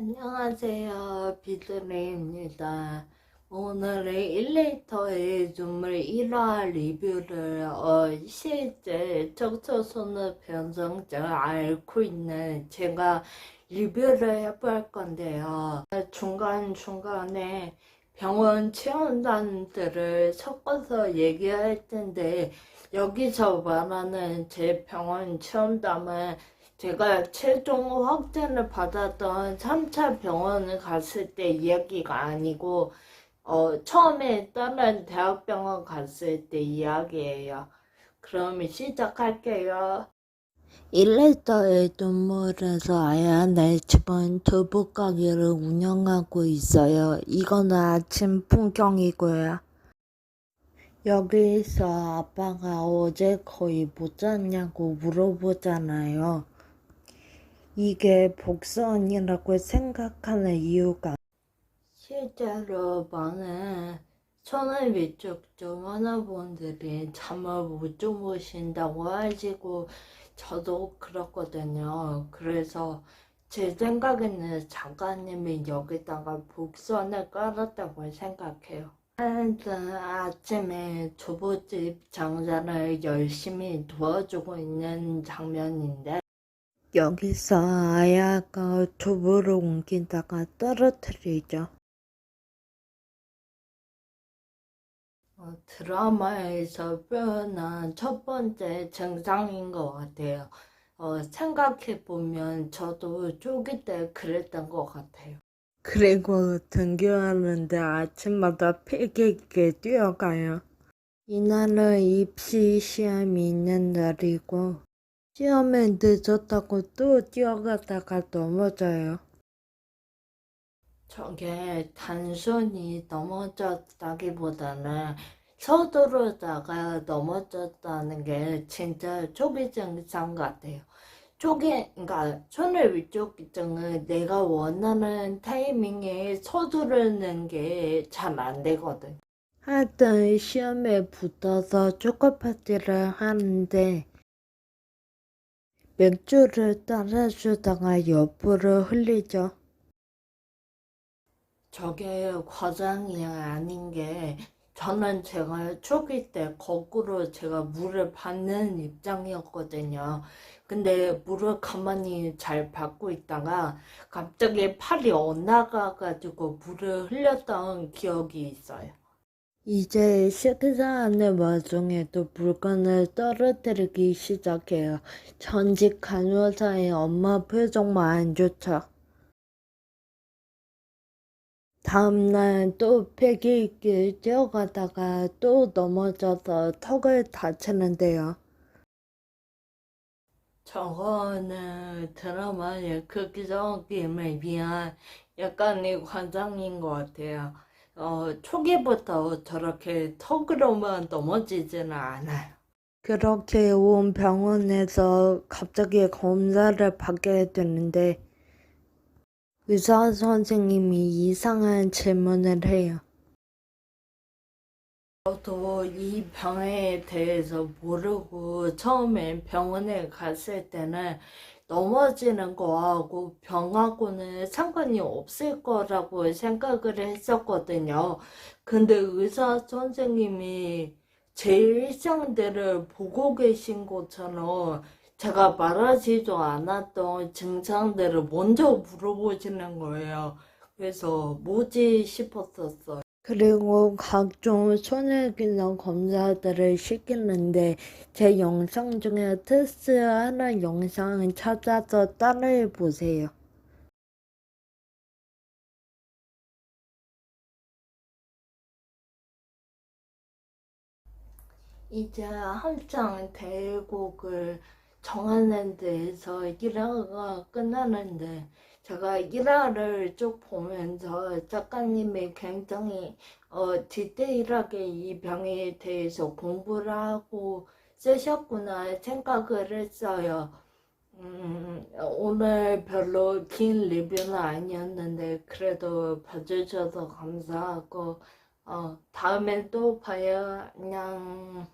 안녕하세요. 비드레입니다. 오늘은 1리터의 눈물 1화 리뷰를 어, 실제 척추손의 변성증 앓고 있는 제가 리뷰를 해볼 건데요. 중간중간에 병원 체험단들을 섞어서 얘기할 텐데 여기서 말하는 제 병원 체험담은 제가 최종 확진을 받았던 3차 병원을 갔을 때 이야기가 아니고, 어, 처음에 다른 대학병원 갔을 때 이야기예요. 그럼 시작할게요. 1리터의 눈물에서 아야네 집은 두부 가게를 운영하고 있어요. 이거는 아침 풍경이고요. 여기서 아빠가 어제 거의 못 잤냐고 물어보잖아요. 이게 복선이라고 생각하는 이유가 실제로 많은 천안 위쪽 좀 환자분들이 잠을 못 주무신다고 하시고 저도 그렇거든요. 그래서 제 생각에는 작가님이 여기다가 복선을 깔았다고 생각해요. 하여튼 아침에 두부집 장사를 열심히 도와주고 있는 장면인데 여기서 아야가 두부를 옮기다가 떨어뜨리죠. 어, 드라마에서 표현한 첫 번째 증상인 것 같아요. 어, 생각해보면 저도 쪼기 때 그랬던 것 같아요. 그리고 등교하는데 아침마다 패기 있게 뛰어가요. 이날은 입시 시험이 있는 날이고 시험에 늦었다고 또 뛰어가다가 넘어져요. 저게 단순히 넘어졌다기보다는 서두르다가 넘어졌다는 게 진짜 초기 증상 같아요. 초기, 그러니까 손을 위쪽 기증은 내가 원하는 타이밍에 서두르는 게 잘 안 되거든. 하여튼 시험에 붙어서 초코 파티를 하는데 맥주를 따라주다가 옆으로 흘리죠. 저게 과장이 아닌 게 저는 제가 초기 때 거꾸로 제가 물을 받는 입장이었거든요. 근데 물을 가만히 잘 받고 있다가 갑자기 팔이 엇나가가지고 물을 흘렸던 기억이 있어요. 이제 식사하는 와중에도 물건을 떨어뜨리기 시작해요. 전직 간호사의 엄마 표정만 안 좋죠. 다음날 또 패기 있게 뛰어가다가 또 넘어져서 턱을 다치는데요. 저거는 드라마의 극적임에 비한 약간의 관장인 것 같아요. 어, 초기부터 저렇게 턱으로만 넘어지지는 않아요. 그렇게 온 병원에서 갑자기 검사를 받게 되는데 의사 선생님이 이상한 질문을 해요. 저도 이 병에 대해서 모르고 처음에 병원에 갔을 때는 넘어지는 거하고 병하고는 상관이 없을 거라고 생각을 했었거든요. 근데 의사 선생님이 제 일상들을 보고 계신 것처럼 제가 말하지도 않았던 증상들을 먼저 물어보시는 거예요. 그래서 뭐지 싶었었어요. 그리고 각종 손해 기능 검사들을 시키는데 제 영상 중에 테스트하는 영상을 찾아서 따라해 보세요. 이제 한창 대곡을 정하는 데에서 1화가 끝나는데 제가 1화를 쭉 보면서 작가님이 굉장히 어, 디테일하게 이 병에 대해서 공부를 하고 쓰셨구나 생각을 했어요. 음, 오늘 별로 긴 리뷰는 아니었는데 그래도 봐주셔서 감사하고 어, 다음에 또 봐요. 안녕.